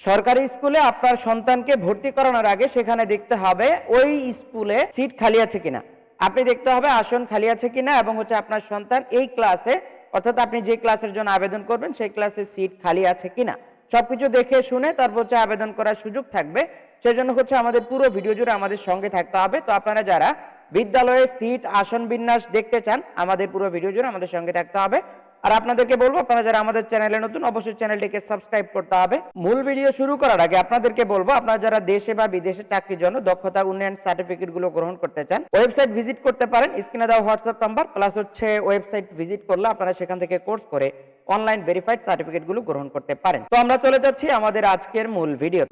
সরকারি স্কুলে আপনার সন্তানকে ভর্তি করানোর আগে সেখানে দেখতে হবে ওই স্কুলে সিট খালি আছে কিনা। আপনি দেখতে হবে আসন খালি আছে কিনা এবং হচ্ছে আপনার সন্তান এই ক্লাসে, অর্থাৎ আপনি যে ক্লাসের জন্য আবেদন করবেন সেই ক্লাসে সিট খালি আছে কিনা। সবকিছু দেখে শুনে তারপর হচ্ছে আবেদন করার সুযোগ থাকবে। সেজন্য হচ্ছে আমাদের পুরো ভিডিও জুড়ে আমাদের সঙ্গে থাকতে হবে। তো আপনারা যারা বিদ্যালয়ে সিট, আসন বিন্যাস দেখতে চান, আমাদের পুরো ভিডিও জুড়ে আমাদের সঙ্গে থাকতে হবে। আর আপনাদেরকে বলব, আপনারা যারা আমাদের চ্যানেলে নতুন, অবশ্যই চ্যানেলটিকে সাবস্ক্রাইব করতে হবে। মূল ভিডিও শুরু করার আগে আপনাদেরকে বলব, আপনারা যারা দেশে বা বিদেশে চাকরির জন্য দক্ষতা, উন্নয়ন সার্টিফিকেটগুলো গ্রহণ করতে চান ওয়েবসাইট ভিজিট করতে পারেন। স্ক্রিনে দেওয়া হোয়াটসঅ্যাপ নাম্বার প্লাস হচ্ছে ওয়েবসাইট ভিজিট করলে আপনারা সেখান থেকে কোর্স করে অনলাইন ভেরিফাইড সার্টিফিকেটগুলো গ্রহণ করতে পারেন। তো আমরা চলে যাচ্ছি আমাদের আজকের মূল ভিডিও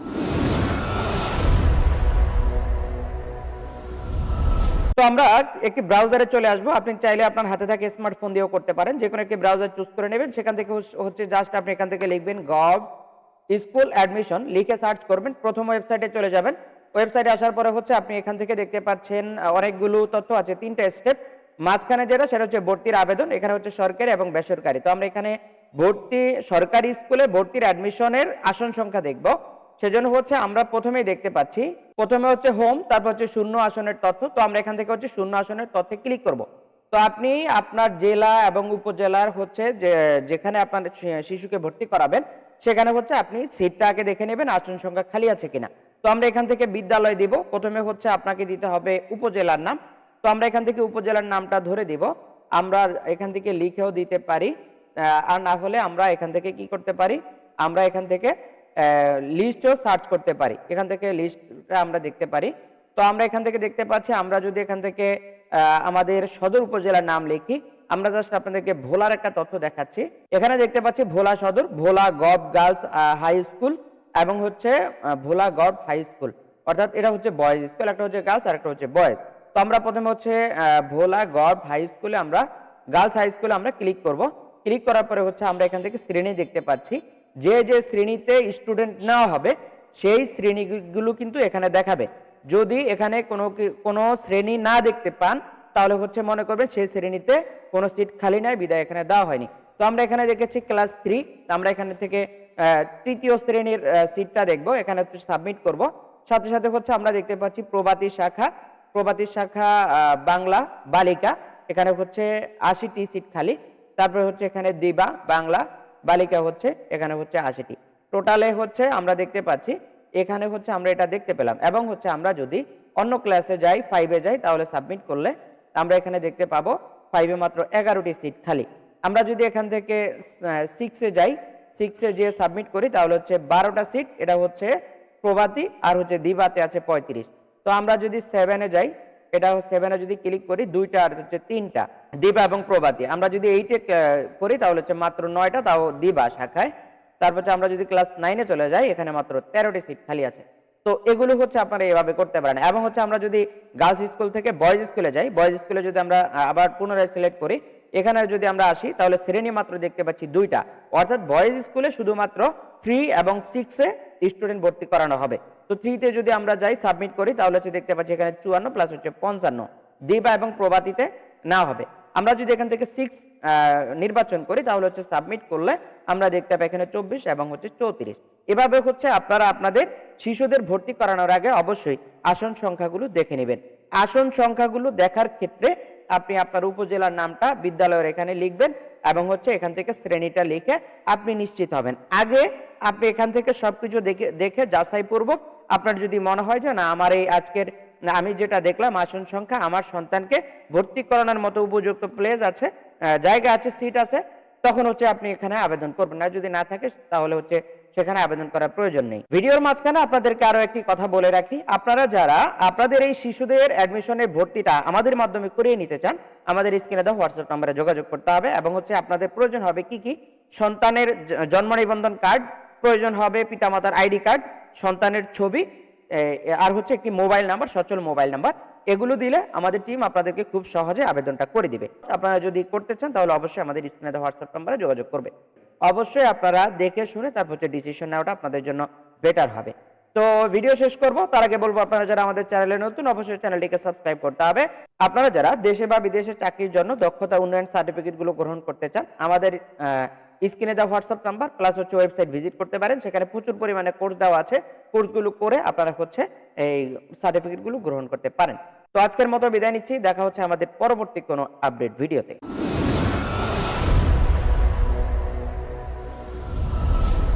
তো আমরা একটি ব্রাউজারে চলে আসব। আপনি চাইলে আপনার হাতে থাকে স্মার্টফোন দিয়েও করতে পারেন। যে কোনো একটি ব্রাউজার চুজ করে নেবেন। সেখান থেকে হচ্ছে- জাস্ট আপনি এখান থেকে লিখবেন গভ স্কুল অ্যাডমিশন লিখে সার্চ করবেন। প্রথম ওয়েবসাইটে চলে যাবেন। ওয়েবসাইটে আসার পরে হচ্ছে আপনি এখান থেকে দেখতে পাচ্ছেন অনেকগুলো তথ্য আছে। তিনটা স্টেপ মাঝখানে যেটা, সেটা হচ্ছে ভর্তির আবেদন। এখানে হচ্ছে সরকারি এবং বেসরকারি। তো আমরা এখানে ভর্তি সরকারি স্কুলে ভর্তির অ্যাডমিশনের আসন সংখ্যা দেখব। সেজন্য হচ্ছে আমরা প্রথমেই দেখতে পাচ্ছি, প্রথমে হচ্ছে হোম, তারপর হচ্ছে শূন্য আসনের তথ্য। তো আমরা এখান থেকে হচ্ছে শূন্য আসনের তথ্যে ক্লিক করব। তো আপনি আপনার জেলা এবং উপজেলার হচ্ছে যে, যেখানে আপনার শিশুকে ভর্তি করাবেন, সেখানে হচ্ছে আপনি সিটটা আগে দেখে নেবেন, আসন সংখ্যা খালি আছে কিনা। তো আমরা এখান থেকে বিদ্যালয় দিব, প্রথমে হচ্ছে আপনাকে দিতে হবে উপজেলার নাম। তো আমরা এখান থেকে উপজেলার নামটা ধরে দিব। আমরা এখান থেকে লিখেও দিতে পারি আর না হলে আমরা এখান থেকে কি করতে পারি? আমরা এখান থেকে লিস্টও সার্চ করতে পারি। এখান থেকে লিস্টটা আমরা দেখতে পারি। তো আমরা এখান থেকে দেখতে পাচ্ছি, আমরা যদি এখান থেকে আমাদের সদর উপজেলার নাম লিখি, আমরা জাস্ট আপনাদেরকে ভোলার একটা তথ্য দেখাচ্ছি। এখানে দেখতে পাচ্ছি Bhola Sadar, Bhola gov girls high school এবং হচ্ছে ভোলা গভ হাই স্কুল। অর্থাৎ এটা হচ্ছে বয়েজ স্কুল একটা হচ্ছে গার্লস আর একটা হচ্ছে বয়েজ তো আমরা প্রথমে হচ্ছে ভোলা গভ হাই স্কুলে আমরা গার্লস হাই স্কুলে আমরা ক্লিক করব। ক্লিক করার পরে হচ্ছে আমরা এখান থেকে শ্রেণি দেখতে পাচ্ছি। যে যে শ্রেণীতে স্টুডেন্ট নেওয়া হবে, সেই শ্রেণীগুলো কিন্তু এখানে দেখাবে। যদি এখানে কোনো কোনো শ্রেণি না দেখতে পান, তাহলে হচ্ছে মনে করবেন সেই শ্রেণীতে কোনো সিট খালি নাই, বিদায় এখানে দেওয়া হয়নি। তো আমরা এখানে দেখেছি ক্লাস থ্রি আমরা এখানে থেকে তৃতীয় শ্রেণির সিটটা দেখব, এখানে সাবমিট করব। সাথে সাথে হচ্ছে আমরা দেখতে পাচ্ছি প্রবাদী শাখা প্রবাদী শাখা বাংলা বালিকা, এখানে হচ্ছে আশিটি সিট খালি, তারপরে হচ্ছে এখানে দিবা, বাংলা বালিকা হচ্ছে, এখানে হচ্ছে আশিটি। টোটালে হচ্ছে আমরা দেখতে পাচ্ছি, এখানে হচ্ছে আমরা এটা দেখতে পেলাম। এবং হচ্ছে আমরা যদি অন্য ক্লাসে যাই ফাইভে যাই, তাহলে সাবমিট করলে আমরা এখানে দেখতে পাবো ফাইভে মাত্র এগারোটি সিট খালি। আমরা যদি এখান থেকে সিক্সে যাই সিক্সে যে সাবমিট করি, তাহলে হচ্ছে বারোটা সিট এটা হচ্ছে প্রভাতী আর হচ্ছে দিবাতে আছে পঁয়ত্রিশ। তো আমরা যদি সেভেনে যাই এটা সেভেনে যদি ক্লিক করি, দুইটা আর হচ্ছে তিনটা, দিবা এবং প্রবাদী। আমরা যদি এইটে করি, তাহলে হচ্ছে মাত্র নয়টা, তাও দিবা শাখায়। তারপর আমরা যদি ক্লাস নাইনে চলে যাই, এখানে মাত্র তেরোটি সিট খালি আছে। তো এগুলো হচ্ছে আপনারা এভাবে করতে পারেন। এবং হচ্ছে আমরা যদি গার্লস স্কুল থেকে বয়েজ স্কুলে যাই বয়েজ স্কুলে যদি আমরা আবার পুনরায় সিলেক্ট করি এখানে যদি আমরা আসি, তাহলে শ্রেণি মাত্র দেখতে পাচ্ছি দুইটা। অর্থাৎ বয়েজ স্কুলে শুধুমাত্র থ্রি এবং সিক্সে স্টুডেন্ট ভর্তি করানো হবে। তো থ্রিতে যদি আমরা যাই সাবমিট করি, তাহলে হচ্ছে দেখতে পাচ্ছি এখানে চুয়ান্ন প্লাস হচ্ছে পঞ্চান্ন। দিবা এবং প্রভাতিতে না হবে। আমরা যদি এখান থেকে সিক্স নির্বাচন করি, তাহলে হচ্ছে সাবমিট করলে আমরা দেখতে পাই এখানে চব্বিশ এবং হচ্ছে চৌত্রিশ। এভাবে হচ্ছে আপনারা আপনাদের শিশুদের ভর্তি করানোর আগে অবশ্যই আসন সংখ্যাগুলো দেখে নেবেন। আসন সংখ্যাগুলো দেখার ক্ষেত্রে আপনি আপনার উপজেলার নামটা বিদ্যালয়ের এখানে লিখবেন এবং হচ্ছে এখান থেকে শ্রেণীটা লিখে আপনি নিশ্চিত হবেন। আগে আপনি এখান থেকে সবকিছু দেখে দেখে যাচাই পূর্বক আপনার যদি মনে হয় যে না, আমার এই আজকের আমি যেটা দেখলাম আসন সংখ্যা আমার সন্তানকে ভর্তি করানোর মতো উপযুক্ত প্লেস আছে জায়গা আছে সিট আছে, তখন হচ্ছে আপনি এখানে আবেদন করবেন। না যদি না থাকে, তাহলে হচ্ছে সেখানে আবেদন করার প্রয়োজন নেই। ভিডিওর মাঝখানে আপনাদেরকে আরও একটি কথা বলে রাখি। আপনারা যারা আপনাদের এই শিশুদের অ্যাডমিশনের ভর্তিটা আমাদের মাধ্যমে করিয়ে নিতে চান, আমাদের স্ক্রিনে দেওয়া হোয়াটসঅ্যাপ নম্বরে যোগাযোগ করতে হবে এবং হচ্ছে আপনাদের প্রয়োজন হবে কি কি? সন্তানের জন্ম নিবন্ধন কার্ড, প্রয়োজন হবে পিতামাতার আইডি কার্ড, সন্তানের ছবি আর হচ্ছে একটি মোবাইল নাম্বার, সচল মোবাইল নাম্বার। এগুলো দিলে আমাদের টিম আপনাদেরকে খুব সহজে আবেদনটা করে দিবে। আপনারা যদি করতে চান তাহলে অবশ্যই আমাদের স্ক্রিনে হোয়াটসঅ্যাপ নাম্বারে যোগাযোগ করবে। অবশ্যই আপনারা দেখে শুনে তারপর হচ্ছে ডিসিশন নেওয়াটা আপনাদের জন্য বেটার হবে। তো ভিডিও শেষ করব, তার আগে বলব আপনারা যারা আমাদের চ্যানেলে নতুন, অবশ্যই চ্যানেলটিকে সাবস্ক্রাইব করতে হবে। আপনারা যারা দেশে বা বিদেশে চাকরির জন্য দক্ষতা, উন্নয়ন সার্টিফিকেটগুলো গ্রহণ করতে চান, আমাদের স্ক্রিনে দেওয়া হোয়াটসঅ্যাপ নাম্বার প্লাস হচ্ছে ওয়েবসাইট ভিজিট করতে পারেন। সেখানে প্রচুর পরিমাণে কোর্স দেওয়া আছে। কোর্সগুলো করে আপনারা হচ্ছে এই সার্টিফিকেটগুলো গ্রহণ করতে পারেন। তো আজকের মতো বিদায় নিচ্ছি। দেখা হচ্ছে আমাদের পরবর্তী কোনো আপডেট ভিডিওতে